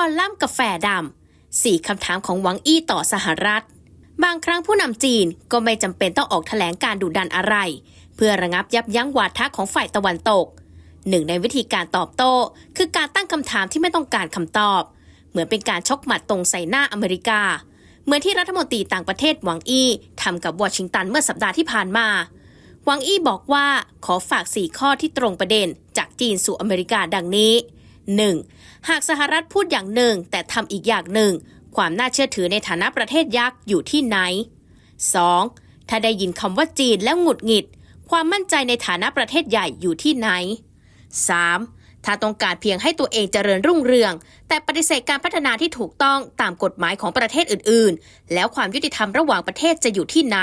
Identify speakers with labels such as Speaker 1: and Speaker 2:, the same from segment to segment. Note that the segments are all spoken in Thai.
Speaker 1: อลัมน์กาแฟดำสี่คำถามของหวังอี้ต่อสหรัฐ บางครั้งผู้นำจีนก็ไม่จำเป็นต้องออกแถลงการดุดันอะไร เพื่อระงับยับยั้งวาทะของฝ่ายตะวันตก หนึ่งในวิธีการตอบโต้ คือการตั้งคำถามที่ไม่ต้องการคำตอบ เหมือนเป็นการชกหมัดตรงใส่หน้าอเมริกา เหมือนที่รัฐมนตรีต่างประเทศหวังอี้ทำกับวอชิงตันเมื่อสัปดาห์ที่ผ่านมาหวังอี้บอกว่าขอฝาก 4 ข้อที่ตรงประเด็นจากจีนสู่อเมริกาดังนี้ 1. หากสหรัฐพูดอย่างหนึ่งแต่ทำอีกอย่างหนึ่ง ความน่าเชื่อถือในฐานะประเทศยักษ์อยู่ที่ไหน 2. ถ้าได้ยินคำว่าจีนแล้วหงุดหงิด ความมั่นใจในฐานะประเทศใหญ่อยู่ที่ไหน 3. ถ้าต้องการเพียงให้ตัวเองเจริญรุ่งเรือง แต่ปฏิเสธการพัฒนาที่ถูกต้องตามกฎหมายของประเทศอื่น ๆ แล้วความยุติธรรมระหว่างประเทศจะอยู่ที่ไหน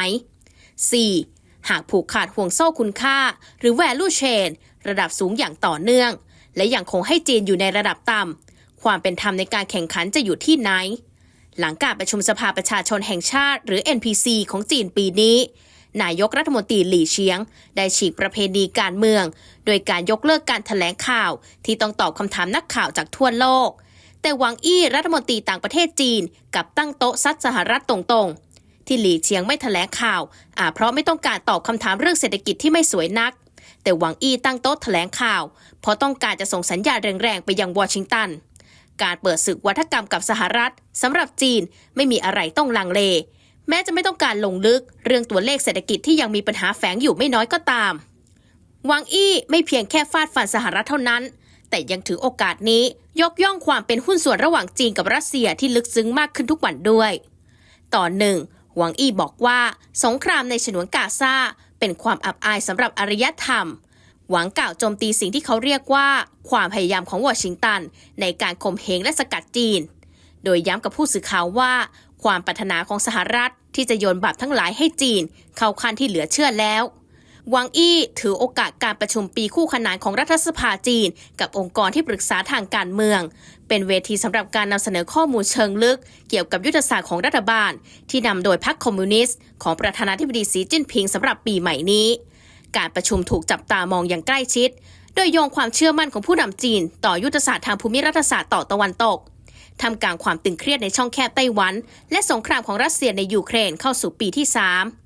Speaker 1: 4. หากผูกขาดห่วงโซ่คุณค่า หรือ value chain ระดับสูงอย่างต่อเนื่อง และยังคงให้จีนอยู่ในระดับต่ำความเป็นธรรมในการแข่งขันจะอยู่ที่ไหน หลังการประชุมสภาประชาชนแห่งชาติ หรือ NPC ของจีนปีนี้ นายกรัฐมนตรีหลี่เฉียง ได้ฉีกประเพณีการเมือง โดยการยกเลิกการถแถลงข่าว ที่ต้องตอบคำถามนักข่าวจากทั่วโลก แต่หวังอี้รัฐมนตรีต่างประเทศจีนกลับตั้งโต๊ะซัดสหรัฐตรงๆที่หลี่เฉียงไม่ถแถลงข่าวอาจเพราะไม่ต้องการตอบคำถามเรื่องเศรษฐกิจที่ไม่สวยนัก แต่หวังอี้ตั้งโต๊ะแถลงข่าว เพราะต้องการจะส่งสัญญาณแรงๆ ไปยังวอชิงตัน การเปิดศึกวัฒกรรมกับสหรัฐสำหรับจีนไม่มีอะไรต้องลังเล แม้จะไม่ต้องการลงลึกเรื่องตัวเลขเศรษฐกิจที่ยังมีปัญหาแฝงอยู่ไม่น้อยก็ตามหวังอี้ไม่เพียงแค่ฟาดฟันสหรัฐเท่านั้น แต่ยังถือโอกาสนี้ยกย่องความเป็นหุ้นส่วนระหว่างจีนกับรัสเซียที่ลึกซึ้งมากขึ้นทุกวันด้วยต่อหนึ่งหวังอี้บอกว่า สงครามในฉนวนกาซา เป็นความอับอายสำหรับอารยธรรม หวังกล่าวโจมตีสิ่งที่เขาเรียกว่า ความพยายามของวอชิงตัน ในการข่มเหงและสกัดจีน โดยย้ำกับผู้สื่อข่าวว่า ความปรารถนาของสหรัฐที่จะโยนบาปทั้งหลายให้จีน เข้าขั้นที่เหลือเชื่อแล้ว วังอี้ถือโอกาสการประชุมปีคู่ขนานของรัฐสภาจีน กับองค์กรที่ปรึกษาทางการเมือง เป็นเวทีสำหรับการนำเสนอข้อมูลเชิงลึก เกี่ยวกับยุทธศาสตร์ของรัฐบาล ที่นำโดยพรรคคอมมิวนิสต์ของประธานาธิบดีสีจิ้นผิงสำหรับปีใหม่นี้ การประชุมถูกจับตามองอย่างใกล้ชิด โดยโยงความเชื่อมั่นของผู้นำจีน ต่อยุทธศาสตร์ทางภูมิรัฐศาสตร์ต่อตะวันตกทำกลางความตึงเครียดในช่องแคบไต้หวัน และสงครามของรัสเซียในยูเครนเข้าสู่ปีที่ 3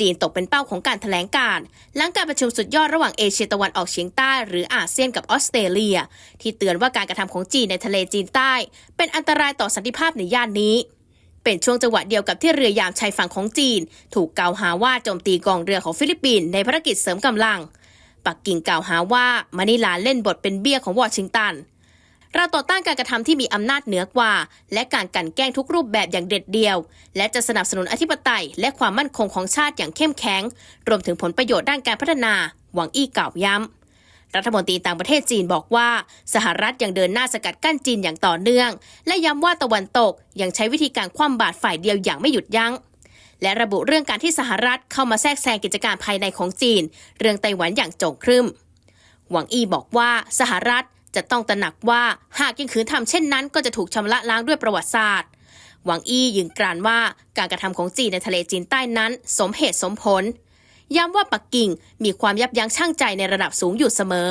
Speaker 1: จีนตกเป็นเป้าของการถแถลงการ์หลังการประชุมสุดยอดระหว่างเอเชียตะวันออกเฉียงใต้หรืออาเซียนกับออสเตรเลีย ที่เตือนว่าการกระทำของจีนในทะเลจีนใต้ เป็นอันตรายต่อสันติภาพในย่านนี้ เป็นช่วงจังหวะเดียวกับที่เรือยามชายฝั่งของจีน ถูกกล่าวหาว่าโจมตีกองเรือของฟิลิปปินส์ในภารกิจเสริมกำลัง ปักกิ่งกล่าวหาว่ามะนิลาเล่นบทเป็นเบี้ยของวอชิงตัน เราต่อต้านการกระทำที่มีอำนาจเหนือกว่า และการกลั่นแกล้งทุกรูปแบบอย่างเด็ดเดี่ยว และจะสนับสนุนอธิปไตย และความมั่นคงของชาติอย่างเข้มแข็ง รวมถึงผลประโยชน์ด้านการพัฒนา หวังอี้กล่าวย้ำรัฐมนตรีต่างประเทศจีนบอกว่า สหรัฐยังเดินหน้าสกัดกั้นจีนอย่างต่อเนื่อง และย้ำว่าตะวันตกยังใช้วิธีการคว่ำบาตรฝ่ายเดียวอย่างไม่หยุดยัง้งและระบุเรื่องการที่สหรัฐเข้ามาแทรกแซงกิจการภายในของจีน เรื่องไต้หวันอย่างโจงครึมหวังอี้บอกว่าสหรัฐ จะต้องตระหนักว่าหากยังขืนทำเช่นนั้น ก็จะถูกชำระล้างด้วยประวัติศาสตร์ หวังอี้ยืนกรานว่าการกระทำของจีนในทะเลจีนใต้นั้น สมเหตุสมผล ย้ำว่าปักกิ่งมีความยับยั้งชั่งใจในระดับสูงอยู่เสมอ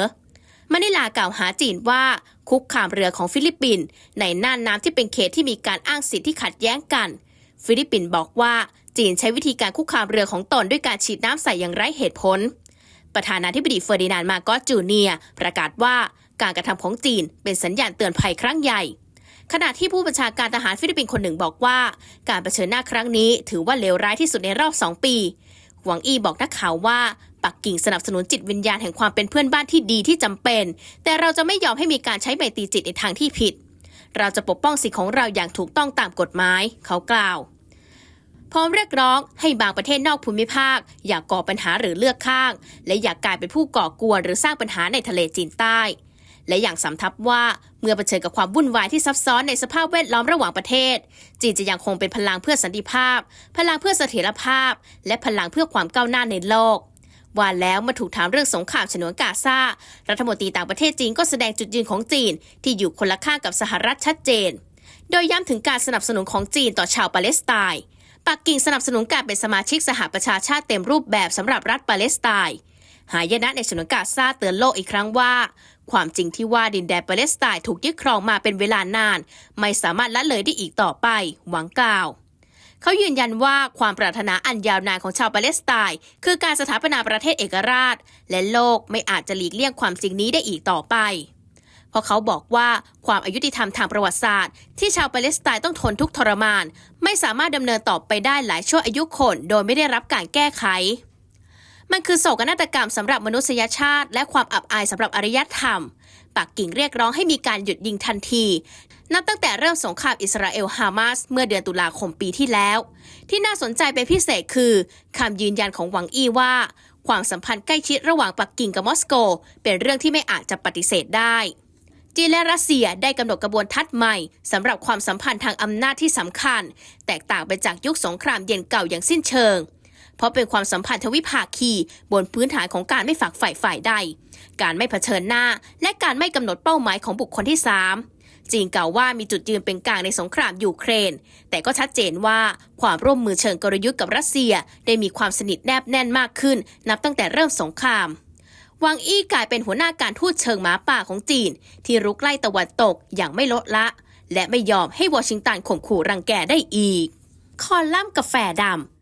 Speaker 1: มะนิลากล่าวหาจีนว่าคุกคามเรือของฟิลิปปินส์ในน่านน้ำที่เป็นเขตที่มีการอ้างสิทธิที่ขัดแย้งกัน ฟิลิปปินส์บอกว่าจีนใช้วิธีการคุกคามเรือของตนด้วยการฉีดน้ำใส่อย่างไร้เหตุผล ประธานาธิบดีเฟอร์ดินานด์มาโกสจูเนียประกาศว่า การกระทำของจีนเป็นสัญญาณเตือนภัยครั้งใหญ่ ขณะที่ผู้บัญชาการทหารฟิลิปปินส์คนหนึ่งบอกว่า การเผชิญหน้าครั้งนี้ถือว่าเลวร้ายที่สุดในรอบ 2 ปี หวังอี้บอกนักข่าวว่าปักกิ่งสนับสนุนจิตวิญญาณแห่งความเป็นเพื่อนบ้านที่ดีที่จำเป็น แต่เราจะไม่ยอมให้มีการใช้ไมตรีจิตในทางที่ผิด เราจะปกป้องสิทธิของเราอย่างถูกต้องตามกฎหมาย เขากล่าวพร้อมเรียกร้องให้บางประเทศนอกภูมิภาค อย่ากก่อปัญหาหรือเลือกข้าง และอย่ากกลายเป็นผู้ก่อกวนหรือสร้างปัญหาในทะเลจีนใต้ และอย่างสำทับว่าเมื่อเผชิญกับความวุ่นวายที่ซับซ้อนในสภาพแวดล้อมระหว่างประเทศ จีนจะยังคงเป็นพลังเพื่อสันติภาพ พลังเพื่อเสถียรภาพ และพลังเพื่อความก้าวหน้าในโลกว่าแล้วเมาถูกถามเรื่องสงครามฉนวนกาซารัฐมนตรีต่างประเทศจีนก็แสดงจุดยืนของจีน ที่อยู่คนละข้างกับสหรัฐชัดเจน โดยย้ำถึงการสนับสนุนของจีนต่อชาวปาเลสไตน์ปักกิ่งสนับสนุนการเป็นสมาชิกสหประชาชาติเต็มรูปแบบสำหรับรัฐปาเลสไตน์หายนะในฉนวนกาซาเตือนโลกอีกครั้งว่า ความจริงที่ว่าดินแดนปาเลสไตน์ถูกยึดครองมาเป็นเวลานาน ไม่สามารถละเลยได้อีกต่อไป หวังกล่าว เขายืนยันว่าความปรารถนาอันยาวนานของชาวปาเลสไตน์คือการสถาปนาประเทศเอกราช และโลกไม่อาจจะหลีกเลี่ยงความจริงนี้ได้อีกต่อไปเพราะเขาบอกว่าความอายุติธรรมทางประวัติศาสตร์ ที่ชาวปาเลสไตน์ต้องทนทุกทรมาน ไม่สามารถดำเนินต่อไปได้หลายชั่วอายุคน โดยไม่ได้รับการแก้ไข มันคือโศกนาฏกรรมสำหรับมนุษยชาติ และความอับอายสำหรับอารยธรรม ปักกิ่งเรียกร้องให้มีการหยุดยิงทันที นับตั้งแต่เริ่มสงครามอิสราเอลฮามาสเมื่อเดือนตุลาคมปีที่แล้ว ที่น่าสนใจเป็นพิเศษคือคำยืนยันของหวังอี้ว่า ความสัมพันธ์ใกล้ชิดระหว่างปักกิ่งกับมอสโก เป็นเรื่องที่ไม่อาจจะปฏิเสธได้จีนและรัสเซียได้กำหนดกระบวนทัศน์ใหม่สำหรับความสัมพันธ์ทางอำนาจที่สำคัญ แตกต่างไปจากยุคสงครามเย็นเก่าอย่างสิ้นเชิง เพราะเป็นความสัมพันธ์ทวิภาคีบนพื้นฐานของการไม่ฝักฝ่ฝ่ายใด การไม่เผชิญหน้า และการไม่กำหนดเป้าหมายของบุคคลที่สามจีนกล่าวว่ามีจุดยืนเป็นกลางในสงครามยูเครน แต่ก็ชัดเจนว่าความร่วมมือเชิงกลยุทธ์กับรัสเซีย ได้มีความสนิทแนบแน่นมากขึ้น นับตั้งแต่เริ่มสงครามวางอี้กลายเป็นหัวหน้าการทูตเชิงหมาป่าของจีน ที่รุกไล่ตะวันตกอย่างไม่ลดละ และไม่ยอมให้วอชิงตันข่มขู่รังแกได้อีก คอลัมน์กาแฟดำ